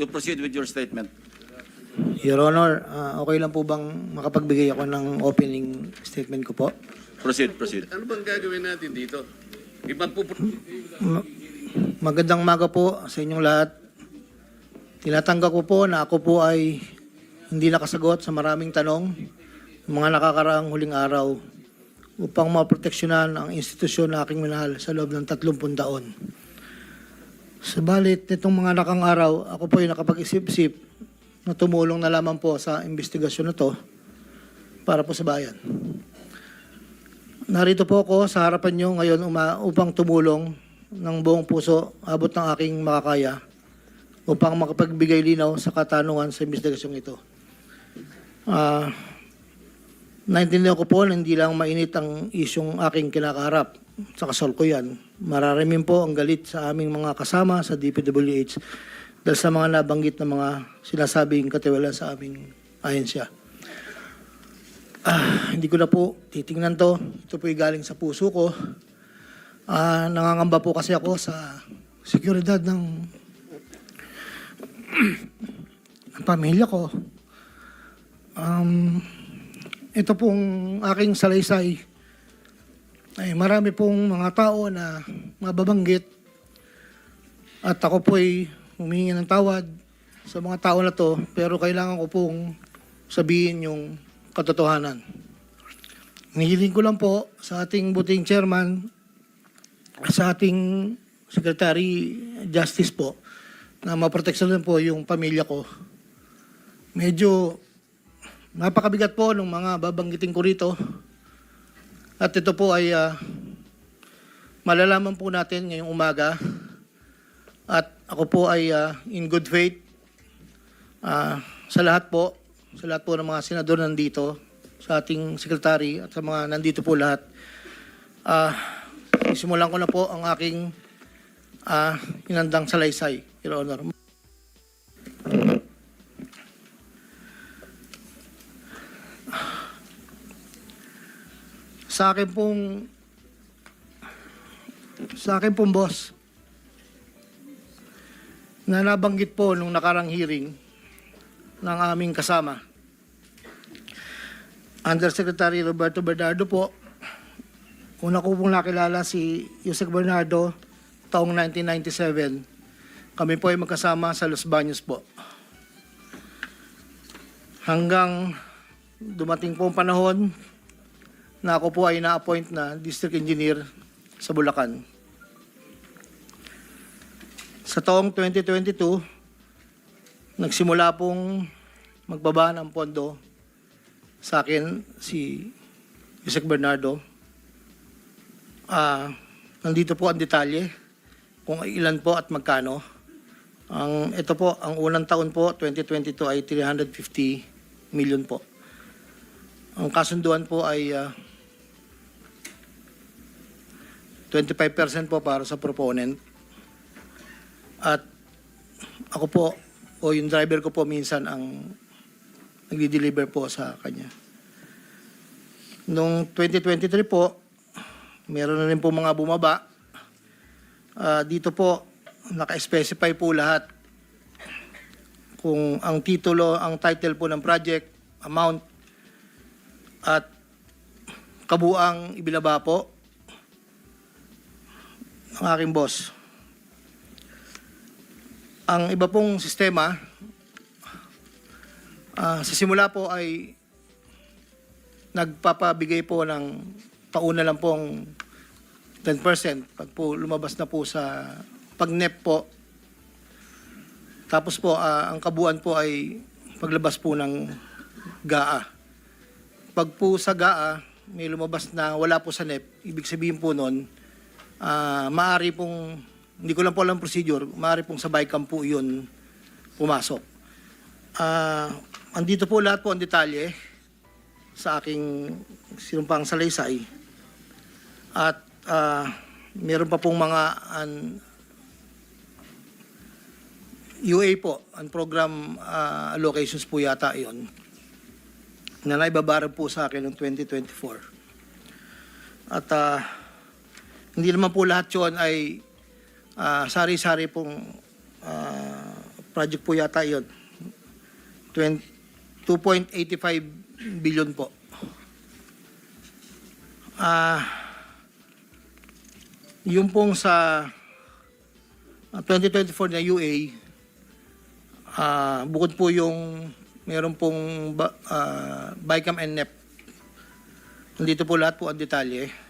you proceed with your statement. Your Honor, ah, okay lang po bang makapagbigay ako ng opening statement ko po? Proceed, proceed. Ano bang gagawin natin dito? Pupu... Ma- magandang maga po sa inyong lahat. Tinatanggap ko po na ako po ay hindi nakasagot sa maraming tanong ng mga nakakaraang huling araw upang maproteksyonan ang institusyon na aking minahal sa loob ng 30 taon. Subalit, nitong mga nakang araw, ako po ay nakapag-isip-isip na tumulong na lamang po sa investigasyon na to para po sa bayan. Narito po ako sa harapan nyo ngayon uma- upang tumulong ng buong puso abot ng aking makakaya upang makapagbigay linaw sa katanungan sa investigasyong ito. Ah, naintindihan ko po na hindi lang mainit ang isyong aking kinakaharap sa kasal ko yan. Mararamin po ang galit sa aming mga kasama sa DPWH dahil sa mga nabanggit na mga sinasabing katiwala sa aming ahensya. Ah, hindi ko na po titingnan to. Ito po galing sa puso ko. Ah, nangangamba po kasi ako sa seguridad ng, ng pamilya ko. Um, ito pong aking salaysay ay marami pong mga tao na mababanggit at ako po ay humingi ng tawad sa mga tao na to pero kailangan ko pong sabihin yung katotohanan. Nihiling ko lang po sa ating buting chairman, sa ating secretary justice po, na maproteksyonan po yung pamilya ko. Medyo napakabigat po ng mga babanggitin ko rito. At ito po ay ah, malalaman po natin ngayong umaga. At ako po ay ah, in good faith ah, sa lahat po, sa lahat po ng mga senador nandito, sa ating secretary at sa mga nandito po lahat. Ah, simulan ko na po ang aking ah, inandang salaysay, Your Honor. Sa akin pong sa akin pong boss na nabanggit po nung nakarang hearing ng aming kasama. Undersecretary Roberto Bernardo po. Una ko pong nakilala si Yusek Bernardo taong 1997. Kami po ay magkasama sa Los Baños po. Hanggang dumating po ang panahon na ako po ay na-appoint na district engineer sa Bulacan. Sa taong 2022, nagsimula pong magbaba ng pondo sa akin si Yusek Bernardo. Ah, nandito po ang detalye kung ilan po at magkano. Ang ito po, ang unang taon po 2022 ay 350 million po. Ang kasunduan po ay ah, 25% po para sa proponent. At ako po, o yung driver ko po minsan ang nagdi-deliver po sa kanya. Noong 2023 po, meron na rin po mga bumaba. Ah, dito po, naka-specify po lahat kung ang titulo, ang title po ng project, amount, at kabuang ibinaba po ng aking boss. Ang iba pong sistema, ah, sa simula po ay nagpapabigay po ng tauna lang pong 10% pag po lumabas na po sa pag-NEP po. Tapos po, ah, ang kabuuan po ay paglabas po ng GAA. Pag po sa GAA, may lumabas na wala po sa NEP, ibig sabihin po nun, ah maari pong, hindi ko lang po alam procedure, maari pong sabay cam po yun pumasok. Ah, andito po lahat po ang detalye sa aking sinumpang salaysay. At ah, meron pa pong mga an, UA po, ang program ah, allocations po yata yon na naibabaran po sa akin noong 2024. At ah, hindi naman po lahat yun ay ah, sari-sari pong ah, project po yata. 20 2.85 billion po. Ah, yung pong sa ah, 2024 na UA, ah, bukod po yung meron pong ah, BICAM and NEP. Nandito po lahat po ang detalye.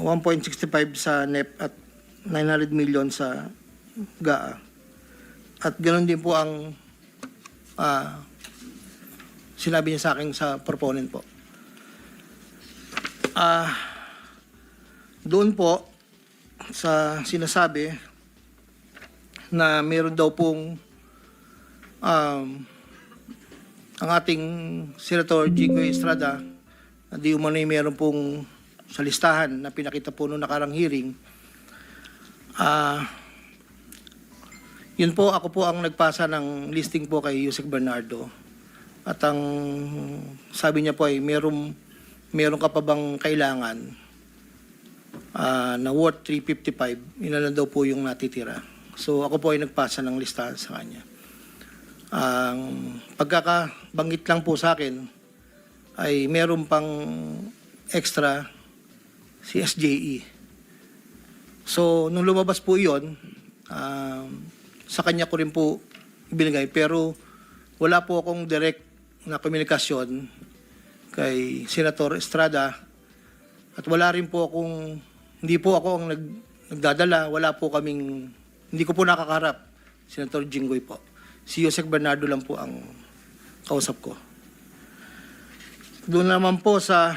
1.65 sa NEP at 900 million sa GAA. At ganoon din po ang ah, sinabi niya sa akin sa proponent po. Ah, doon po sa sinasabi na meron daw pong um, ang ating Senator Jigo Estrada di umano'y meron pong sa listahan na pinakita po noong nakarang hearing. Ah, yun po, ako po ang nagpasa ng listing po kay Yusek Bernardo. At ang sabi niya po ay meron, meron ka pa bang kailangan ah, na worth 355, yun na daw po yung natitira. So ako po ay nagpasa ng listahan sa kanya. Ang pagkakabanggit lang po sa akin ay meron pang extra si SJE. So nung lumabas po iyon, um, sa kanya ko rin po ibinigay pero wala po akong direct na komunikasyon kay Senator Estrada at wala rin po akong hindi po ako ang nag, nagdadala, wala po kaming hindi ko po nakakaharap Senator Jinggoy po. Si Yosek Bernardo lang po ang kausap ko. Doon naman po sa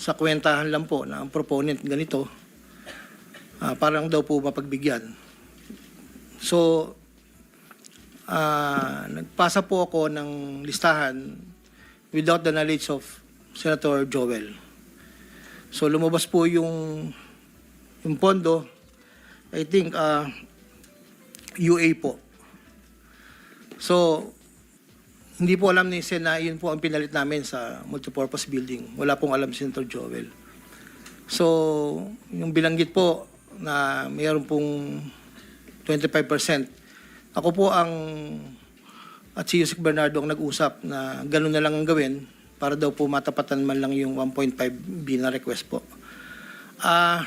sa kwentahan lang po na ang proponent ganito ah, parang daw po mapagbigyan. So, ah, nagpasa po ako ng listahan without the knowledge of Senator Joel. So, lumabas po yung, yung pondo, I think, ah, UA po. So, hindi po alam ni Sen na yun po ang pinalit namin sa multipurpose building. Wala pong alam si Senator Joel. So, yung bilanggit po na mayroon pong 25%. Ako po ang at si Yusek Bernardo ang nag-usap na gano'n na lang ang gawin para daw po matapatan man lang yung 1.5 B na request po. Ah,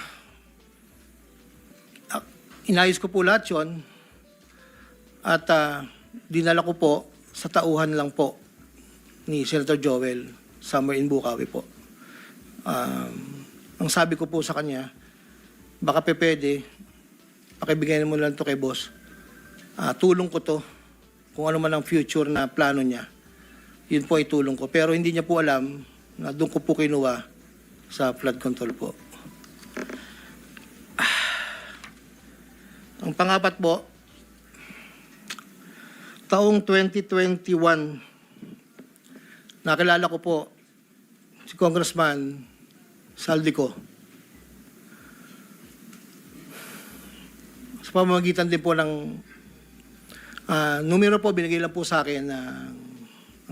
ah, inayos ko po lahat yun at ah, dinala ko po sa tauhan lang po ni Senator Joel somewhere in Bukawi po. Um, ang sabi ko po sa kanya, baka pe pwede, pakibigay mo lang to kay boss. Ah, tulong ko to, kung ano man ang future na plano niya, yun po ay tulong ko. Pero hindi niya po alam na doon ko po kinuha sa flood control po. Ang pangapat po, taong 2021, nakilala ko po si Congressman Saldico. Sa pamamagitan din po ng ah, numero po, binigay lang po sa akin ng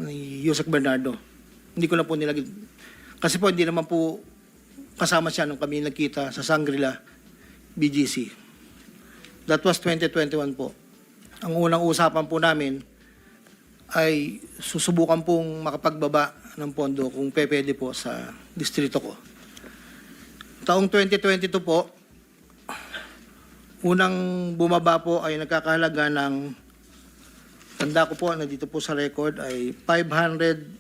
ni Yusek Bernardo. Hindi ko na po nilagay. Kasi po hindi naman po kasama siya nung kami nagkita sa Sangrila BGC. That was 2021 po. Ang unang usapan po namin ay susubukan pong makapagbaba ng pondo kung pwede po sa distrito ko. Taong 2022 po, unang bumaba po ay nagkakahalaga ng tanda ko po, nandito po sa record ay 500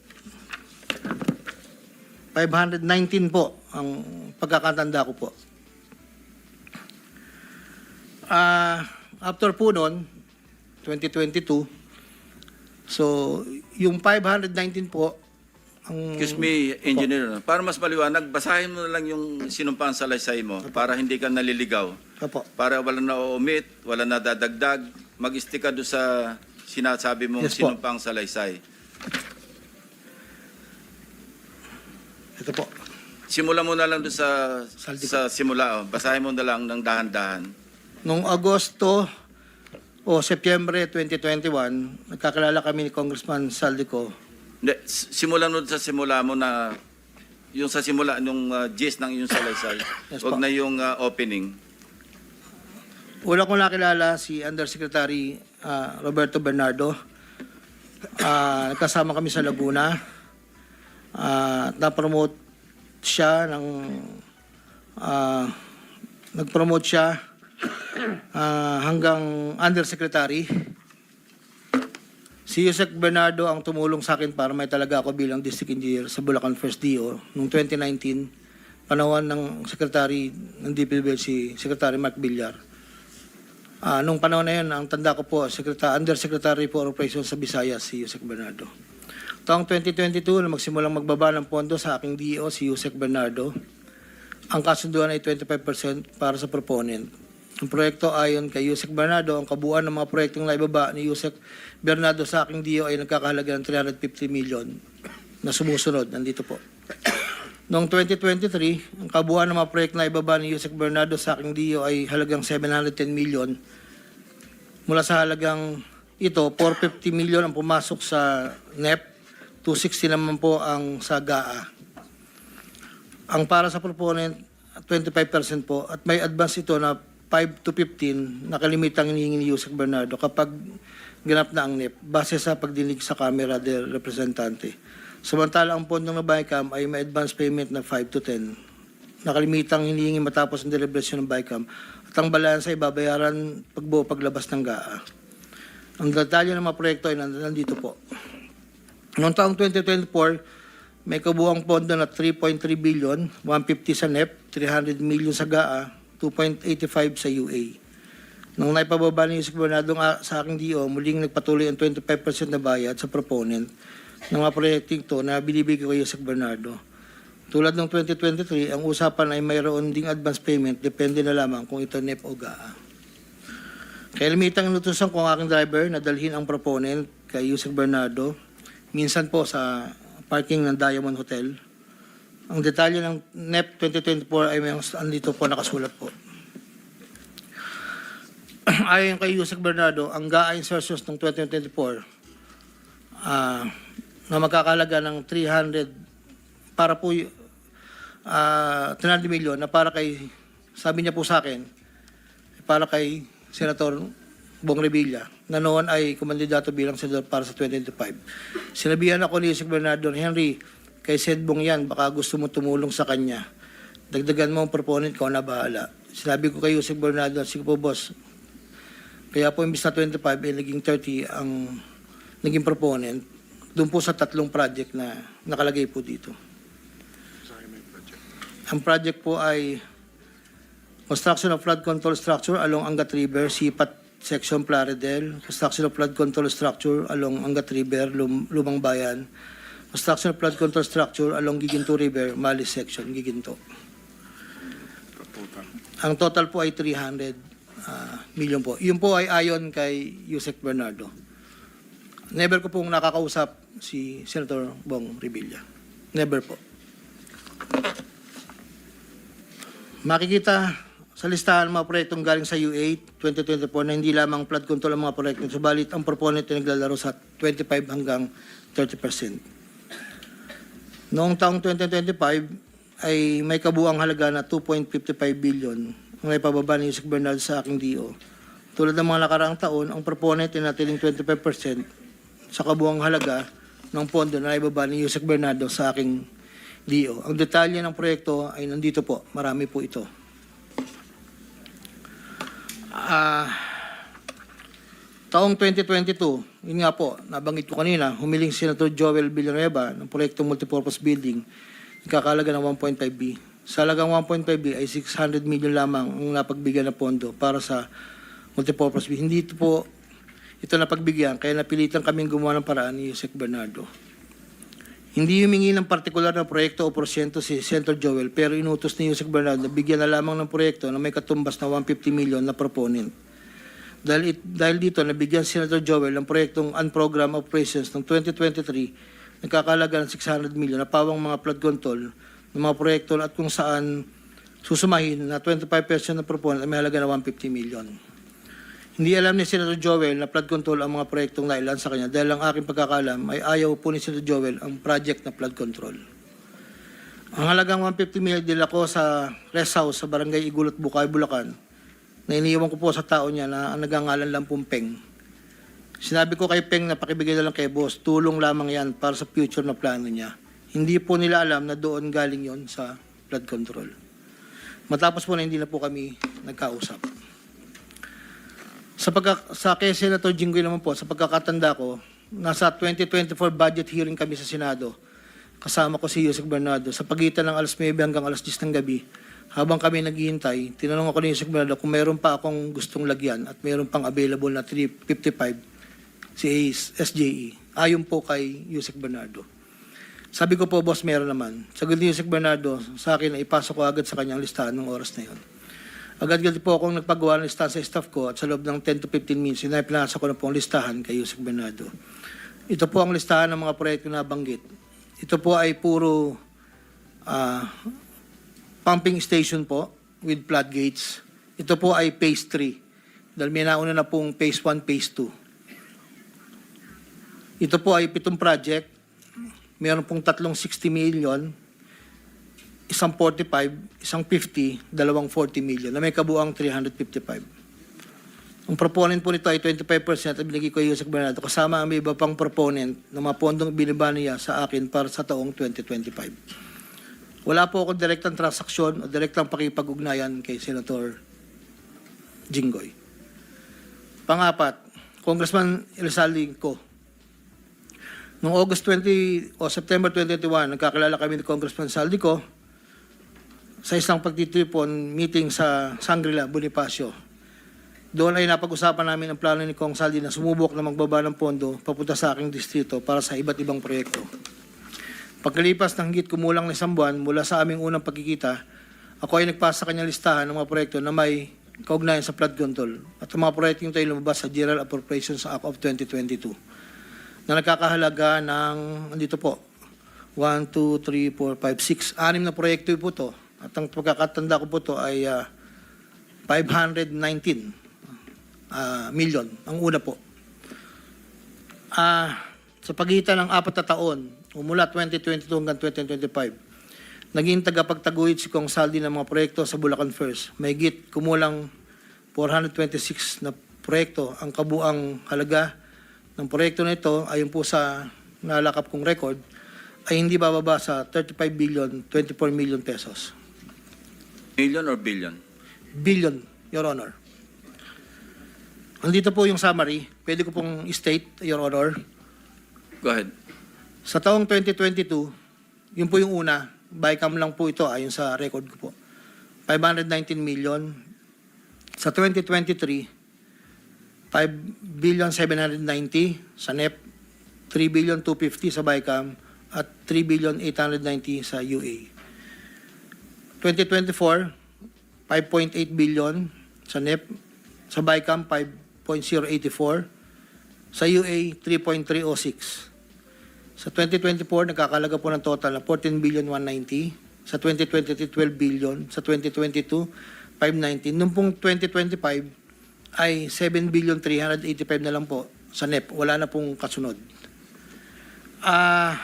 519 po ang pagkakatanda ko po. Ah, after po noon, 2022, so yung 519 po, ang Excuse me, engineer. Para mas maliwanag, basahin mo na lang yung sinumpang salaysay mo para hindi ka naliligaw. Opo. Para wala na omit, wala na dadagdag. Mag-stick ka doon sa sinasabi mong Yes po. sinumpang salaysay. Ito po. Simula mo na lang doon sa, Saldi sa simula. Oh. Basahin mo na lang ng dahan-dahan. Noong Agosto o Setyembre 2021, nagkakilala kami ni Congressman Saldico. Hindi, simulan mo sa simula mo na yung sa simula nung uh, gist ng iyong salaysay. Yes Huwag na yung uh, opening. Una ko nakilala si Undersecretary ah, Roberto Bernardo. Ah, nagkasama kami sa Laguna. Ah, na-promote siya ng ah, nag-promote siya ah, hanggang Undersecretary. Si Yusek Bernardo ang tumulong sa akin para may talaga ako bilang district engineer sa Bulacan First DO noong 2019, panahon ng Secretary ng DPWH si Secretary Mark Villar. Ah, nung panahon na yun, ang tanda ko po, Secretary, Undersecretary for Operations sa Visayas, si Yusek Bernardo. Taong 2022, na magsimulang magbaba ng pondo sa aking DO, si Yusek Bernardo, ang kasunduan ay 25% para sa proponent. Ang proyekto ayon kay Yusek Bernardo, ang kabuuan ng mga proyektong naibaba ni Yusek Bernardo sa aking DO ay nagkakahalaga ng 350 million na sumusunod. Nandito po. Noong 2023, ang kabuuan ng mga proyekto na ibaba ni Yusek Bernardo sa aking DO ay halagang 710 million. Mula sa halagang ito, 450 million ang pumasok sa NEP, 260 naman po ang sa GAA. Ang para sa proponent, 25% po at may advance ito na 5 to 15 na kalimitang hinihingi ni Yusek Bernardo kapag ganap na ang NEP base sa pagdinig sa Camera del Representante. Samantala ang pondong na BICAM ay may advance payment na 5 to 10 na kalimitang hinihingi matapos ang deliberasyon ng BICAM at ang balansa ay babayaran pagbuo paglabas ng GAA. Ang detalye ng mga proyekto ay nand- nandito po. Noong taong 2024, may kabuang pondo na 3.3 billion, 150 sa NEP, 300 million sa GAA, 2.85 sa UA. Nung naipababa ni Yusek Bernardo nga sa aking DO, muling nagpatuloy ang 25% na bayad sa proponent ng mga proyekting to na binibigay ko Yusek Bernardo. Tulad ng 2023, ang usapan ay mayroon ding advance payment, depende na lamang kung ito NEP o GAA. Kaya limitang inutusan ko ang aking driver na dalhin ang proponent kay Yusek Bernardo, minsan po sa parking ng Diamond Hotel. Ang detalye ng NEP 2024 ay may andito po nakasulat po. Ayon kay Yusek Bernardo, ang GAA insertions ng 2024 ah, na magkakalaga ng 300 para po y- ah 300 million na para kay sabi niya po sa akin para kay Senator Bong Revilla na noon ay kumandidato bilang senador para sa 2025. Sinabihan ako ni Yusek Bernardo, Henry, kay Sed yan, baka gusto mo tumulong sa kanya. Dagdagan mo ang proponent ko na bahala. Sinabi ko kay Yusek Bernardo, sige po boss, kaya po imbis na 25 ay naging 30 ang naging proponent doon po sa tatlong project na nakalagay po dito. Ang project po ay construction of flood control structure along Angat River, Sipat Section Plaridel, construction of flood control structure along Angat River, Lum- Lumang Bayan, construction of flood control structure along Giginto River, Malis Section, Giginto. Ang total po ay 300 ah, million po. Yun po ay ayon kay Yusek Bernardo. Never ko pong nakakausap si Senator Bong Revilla. Never po. Makikita sa listahan ng mga proyektong galing sa U8 2024 na hindi lamang flood control ang mga proyekto, subalit ang proponent ay naglalaro sa 25 hanggang 30%. Noong taong 2025 ay may kabuang halaga na 2.55 billion ang naipababa ni Yusek Bernal sa aking DO. Tulad ng mga nakaraang taon, ang proponent ay natiling 25% sa kabuang halaga ng pondo na naibaba ni Yusek Bernardo sa aking DO. Ang detalye ng proyekto ay nandito po. Marami po ito. Ah, taong 2022, yun nga po, nabanggit ko kanina, humiling si Senator Joel Villanueva ng proyektong multipurpose building, ikakalaga ng 1.5B. Sa halagang 1.5B ay 600 million lamang ang napagbigyan na pondo para sa multipurpose building. Hindi ito po ito napagbigyan, kaya napilitan kaming gumawa ng paraan ni Yusek Bernardo. Hindi humingi ng partikular na proyekto o porsyento si Senator Joel, pero inutos ni Yusek Bernardo na bigyan na lamang ng proyekto na may katumbas na 150 million na proponent. Dahil, it- dahil dito, nabigyan si Senator Joel ng proyektong Unprogram Operations ng 2023 nagkakalaga ng 600 million na pawang mga flood control ng mga proyekto at kung saan susumahin na 25% ng proponent ay may halaga na 150 million. Hindi alam ni Senator Joel na flood control ang mga proyektong nailan sa kanya dahil ang aking pagkakalam ay ayaw po ni Senator Joel ang project na flood control. Ang halagang 150 million dila ko sa rest house sa barangay Igulot, Bukay, Bulacan na ko po sa tao niya na ang nagangalan lang pong Peng. Sinabi ko kay Peng na pakibigay na lang kay boss, tulong lamang yan para sa future na plano niya. Hindi po nila alam na doon galing yon sa flood control. Matapos po na hindi na po kami nagkausap. Sa, pagka, sa kay Senator Jinggoy naman po, sa pagkakatanda ko, nasa 2024 budget hearing kami sa Senado. Kasama ko si Yusek Bernardo. Sa pagitan ng alas 9 hanggang alas 10 ng gabi, habang kami naghihintay, tinanong ako ni Yusek Bernardo kung meron pa akong gustong lagyan at meron pang available na 355 si SJE. Ayon po kay Yusek Bernardo. Sabi ko po, boss, meron naman. Sagot ni Yusek Bernardo sa akin ipasok ko agad sa kanyang listahan ng oras na yon. Agad-agad po akong nagpagawa ng listahan sa staff ko at sa loob ng 10 to 15 minutes, sinapinasa ko na po ang listahan kay Yusek Bernardo. Ito po ang listahan ng mga proyekto na banggit. Ito po ay puro ah, pumping station po with floodgates. Ito po ay phase 3. Dahil may nauna na pong phase 1, phase 2. Ito po ay pitong project. Meron pong tatlong 60 million, isang 45, isang 50, dalawang 40 million na may kabuang 355. Ang proponent po nito ay 25% at binigay ko yung Yusek Bernardo kasama ang iba pang proponent ng mga pondong biniba niya sa akin para sa taong 2025. Wala po akong direktang transaksyon o direktang pakipag-ugnayan kay Senator Jinggoy. Pangapat, Congressman Elsaldi ko. Noong August 20 o September 2021, nagkakilala kami ni Congressman Saldico sa isang pagtitipon meeting sa Sangrila, Bonifacio. Doon ay napag-usapan namin ang plano ni Kong Saldi na sumubok na magbaba ng pondo papunta sa aking distrito para sa iba't ibang proyekto. Pagkalipas ng higit kumulang na isang buwan mula sa aming unang pagkikita, ako ay nagpasa sa kanyang listahan ng mga proyekto na may kaugnayan sa flood control at ang mga proyekto ito ay lumabas sa General Appropriations Act of 2022 na nagkakahalaga ng, andito po, 1, 2, 3, 4, 5, 6, anim na proyekto po to. At ang pagkakatanda ko po to ay ah, 519 ah, million, ang una po. Ah, sa pagitan ng apat na taon, mula 2022 hanggang 2025, naging tagapagtaguyod si Kong Saldi ng mga proyekto sa Bulacan First. May git kumulang 426 na proyekto. Ang kabuang halaga ng proyekto na ito, ayon po sa nalakap kong record, ay hindi bababa sa 35 billion 24 million pesos. Million or billion? Billion, Your Honor. Andito po yung summary. Pwede ko pong state, Your Honor. Go ahead. Sa taong 2022, yun po yung una, bycam lang po ito ayon sa record ko po. 519 million. Sa 2023, 5 billion 790 sa NEP, 3 billion 250 sa bycam, at 3 billion 890 sa UA. 2024, 5.8 billion sa NEP, sa bycam 5.084, sa UA 3.306. Sa 2024, nagkakalaga po ng total na 14 billion 190. Sa 2023, 12 billion. Sa 2022, 519. Noong pong 2025, ay 7 billion 385 na lang po sa NEP. Wala na pong kasunod. Ah...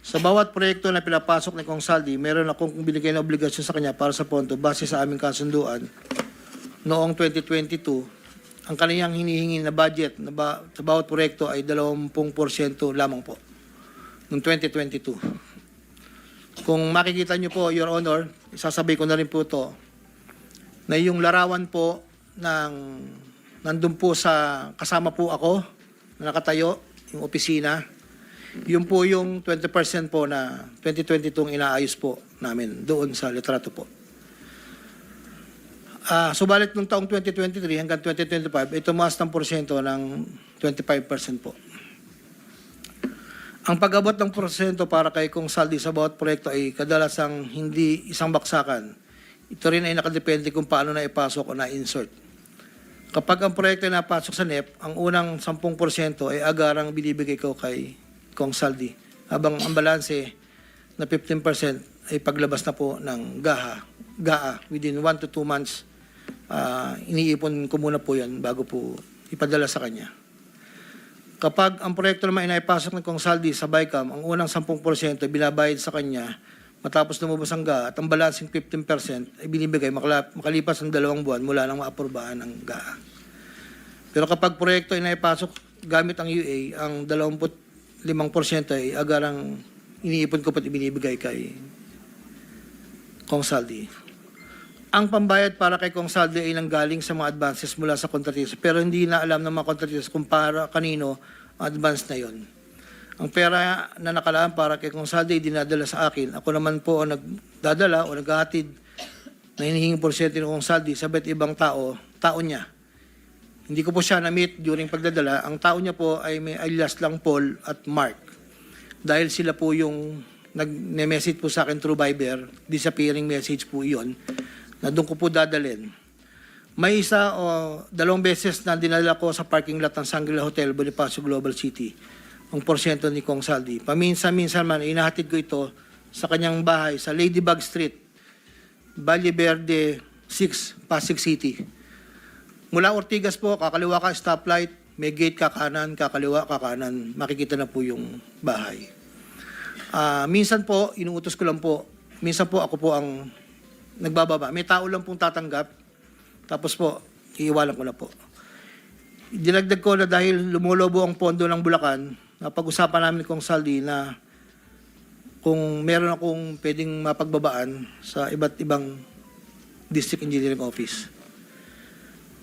sa bawat proyekto na pinapasok ni Kong Saldi, meron akong binigay na obligasyon sa kanya para sa pondo base sa aming kasunduan noong 2022 ang kaniyang hinihingi na budget na ba, sa bawat proyekto ay 20% lamang po noong 2022. Kung makikita niyo po, Your Honor, isasabay ko na rin po to na yung larawan po ng nandun po sa kasama po ako na nakatayo yung opisina. Yun po yung 20% po na 2022 ang inaayos po namin doon sa litrato po. Ah, subalit nung taong 2023 hanggang 2025, ito tumaas ng porsyento ng 25% po. Ang pag-abot ng porsyento para kay Kung Saldi sa bawat proyekto ay kadalasang hindi isang baksakan. Ito rin ay nakadepende kung paano na ipasok o na-insert. Kapag ang proyekto ay napasok sa NEP, ang unang 10% ay agarang binibigay ko kay Kong Saldi. Habang ang balanse na 15% ay paglabas na po ng GAHA, GAA within 1 to 2 months. Ah, iniipon ko muna po yan bago po ipadala sa kanya. Kapag ang proyekto naman ay naipasok ng Kong Saldi sa BICAM, ang unang 10% ay binabayad sa kanya matapos lumabas ang GAA at ang balancing 15% ay binibigay makalipas ang dalawang buwan mula nang maaprubahan ng GAA. Pero kapag proyekto ay naipasok gamit ang UA, ang 25% ay agarang iniipon ko pat ibinibigay kay Kong Saldi. Ang pambayad para kay Kong Saldi ay nanggaling sa mga advances mula sa kontratista pero hindi na alam ng mga kontratista kung para kanino advance na yon. Ang pera na nakalaan para kay Kong Saldi ay dinadala sa akin. Ako naman po ang nagdadala o naghahatid na hinihinging porsyento ng Kong Saldi sa iba't ibang tao, tao niya. Hindi ko po siya na-meet during pagdadala. Ang tao niya po ay may alias lang Paul at Mark. Dahil sila po yung nag-message po sa akin through Viber, disappearing message po iyon, na doon ko po dadalhin. May isa o dalawang beses na dinala ko sa parking lot ng Shangri-La Hotel, Bonifacio Global City, ang porsyento ni Kong Saldi. Paminsan-minsan man, inahatid ko ito sa kanyang bahay sa Ladybug Street, Valle Verde 6, Pasig City. Mula Ortigas po, kakaliwa ka stoplight, may gate kakanan, kakaliwa kakanan, makikita na po yung bahay. Ah, minsan po, inuutos ko lang po, minsan po ako po ang nagbababa. May tao lang pong tatanggap, tapos po, iiwalan ko na po. Dinagdag ko na dahil lumulobo ang pondo ng Bulacan, napag-usapan namin kong Saldi na kung meron akong pwedeng mapagbabaan sa iba't ibang district engineering office.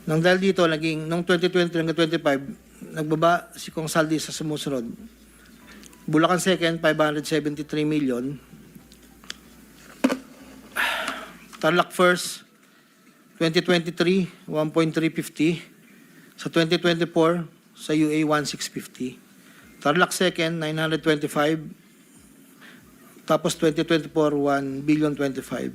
Nang dahil dito, naging, noong 2020 hanggang 25, nagbaba si Kong Saldi sa sumusunod. Bulacan second, 573 million. Tarlac first, 2023, 1.350. Sa 2024, sa UA, 1.650. Tarlac second, 925. Tapos 2024, 1 billion 25.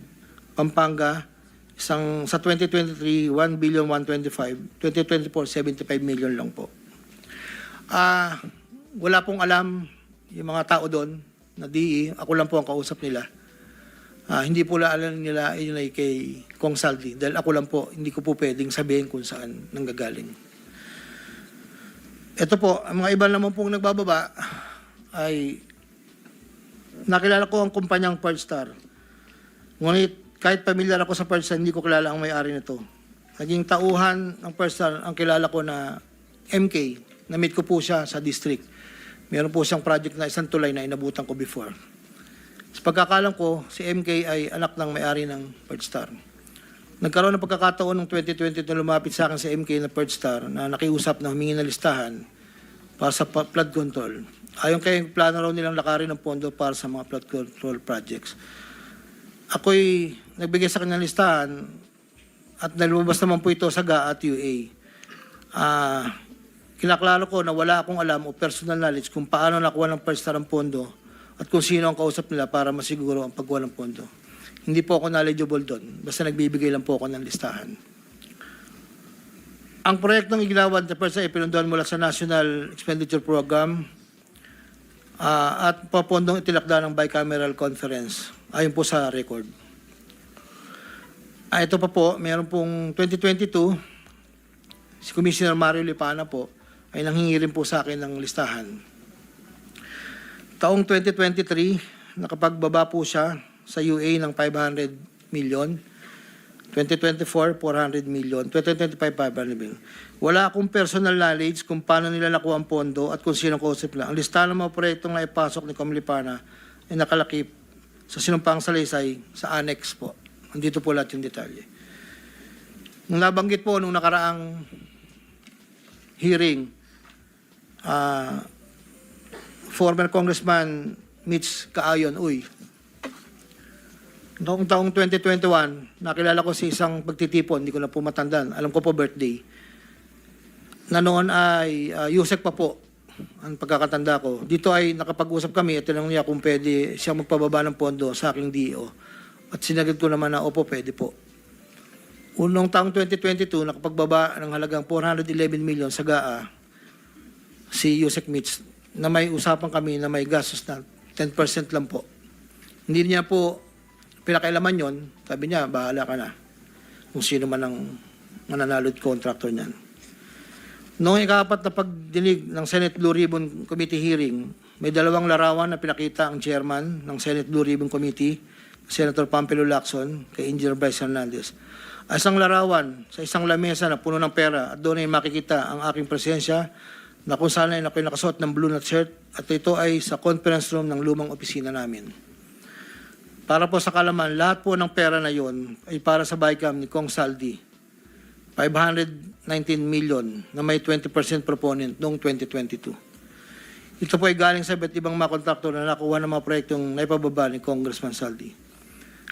Pampanga, isang sa 2023, 1 billion 125. 2024, 75 million lang po. Ah, wala pong alam yung mga tao doon na DE, ako lang po ang kausap nila. Ah, hindi po la alam nila yun ay kay Kong Saldi dahil ako lang po, hindi ko po pwedeng sabihin kung saan nanggagaling. Ito po, ang mga iba naman pong nagbababa ay nakilala ko ang kumpanyang Star. Ngunit kahit pamilyar ako sa Star, hindi ko kilala ang may-ari nito. Naging tauhan ng Star ang kilala ko na MK. Na-meet ko po siya sa district. Meron po siyang project na isang tulay na inabutan ko before. Sa pagkakalam ko, si MK ay anak ng may-ari ng Star. Nagkaroon ng pagkakataon ng 2020 na lumapit sa akin si MK na Star na nakiusap na humingi ng listahan para sa flood control. Ayon kay plano raw nilang lakarin ng pondo para sa mga flood control projects. Ako'y nagbigay sa kanyang listahan at nalumabas naman po ito sa GA at UA. Ah, kinaklaro ko na wala akong alam o personal knowledge kung paano nakuha ng first star ang pondo at kung sino ang kausap nila para masiguro ang pagkuha ng pondo. Hindi po ako knowledgeable doon. Basta nagbibigay lang po ako ng listahan. Ang proyektong igilawad na first ay pinunduan mula sa National Expenditure Program ah, at papondong itilakda ng bicameral conference ayon po sa record. Ah, ito pa po, meron pong 2022, si Commissioner Mario Lipana po ay nanghingi rin po sa akin ng listahan. Taong 2023, nakapagbaba po siya sa UA ng 500 million. 2024, 400 million. 2025, 500 million. Wala akong personal knowledge kung paano nila nakuha ang pondo at kung sino kausap nila. Ang listahan ng mga proyektong na ipasok ni Comlipana ay nakalakip sa sinumpang salaysay sa annex po. Andito po lahat yung detalye. Nung nabanggit po nung nakaraang hearing, ah, former Congressman Mitch Kaayon, uy, noong taong 2021, nakilala ko si isang pagtitipon, hindi ko na po matandaan, alam ko po birthday, na noon ay uh, Yusek pa po ang pagkakatanda ko. Dito ay nakapag-usap kami at tinanong niya kung pwede siya magpababa ng pondo sa aking DO. At sinagad ko naman na, opo, pwede po. Unong taong 2022, nakapagbaba ng halagang 411 million sa GAA si Yusek Mitch na may usapan kami na may gastos na 10% lang po. Hindi niya po pinakailaman yon. Sabi niya, bahala ka na. Kung sino man ang mananalo contractor niyan. Noong ikapat na pagdinig ng Senate Blue Ribbon Committee hearing, may dalawang larawan na pinakita ang chairman ng Senate Blue Ribbon Committee, Senator Pampelo Lacson, kay Engineer Bryce Hernandez. Ang Isang larawan sa isang lamesa na puno ng pera at doon ay makikita ang aking presensya na kung saan ay ako'y nakasuot ng blue na shirt at ito ay sa conference room ng lumang opisina namin. Para po sa kalaman, lahat po ng pera na yon ay para sa BICAM ni Kong Saldi. 519 million na may 20% proponent noong 2022. Ito po ay galing sa iba't ibang mga kontraktor na nakuha ng mga proyektong naipababa ni Congressman Saldi.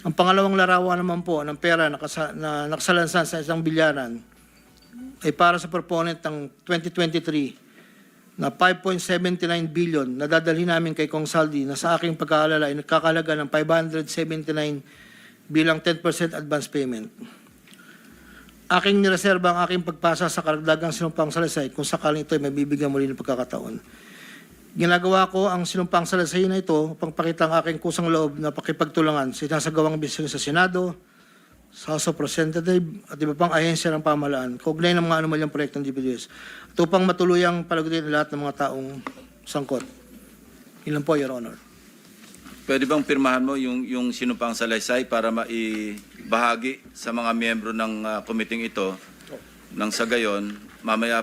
Ang pangalawang larawan naman po ng pera na, kasa, na nakasalansan sa isang bilyaran ay para sa proponent ng 2023 na 5.79 billion na dadalhin namin kay Kong Saldi na sa aking pagkaalala ay nagkakalaga ng 579 bilang 10% advance payment. Aking nireserba ang aking pagpasa sa karagdagang sinumpang salaysay kung sakaling ito ay mabibigyan muli ng pagkakataon. Ginagawa ko ang sinumpang salaysay na ito upang pakita ang aking kusang loob na pakipagtulangan sa sinasagawang bisyon sa Senado, sa House of Representative at iba pang ahensya ng pamahalaan, kaugnay ng mga anomalyang proyekto ng DPWS. At upang matuluyang palagutin lahat ng mga taong sangkot. Ilan po, Your Honor. Pwede bang pirmahan mo yung, yung sinumpang salaysay para maibahagi sa mga miyembro ng uh, committee ito nang sa gayon, mamaya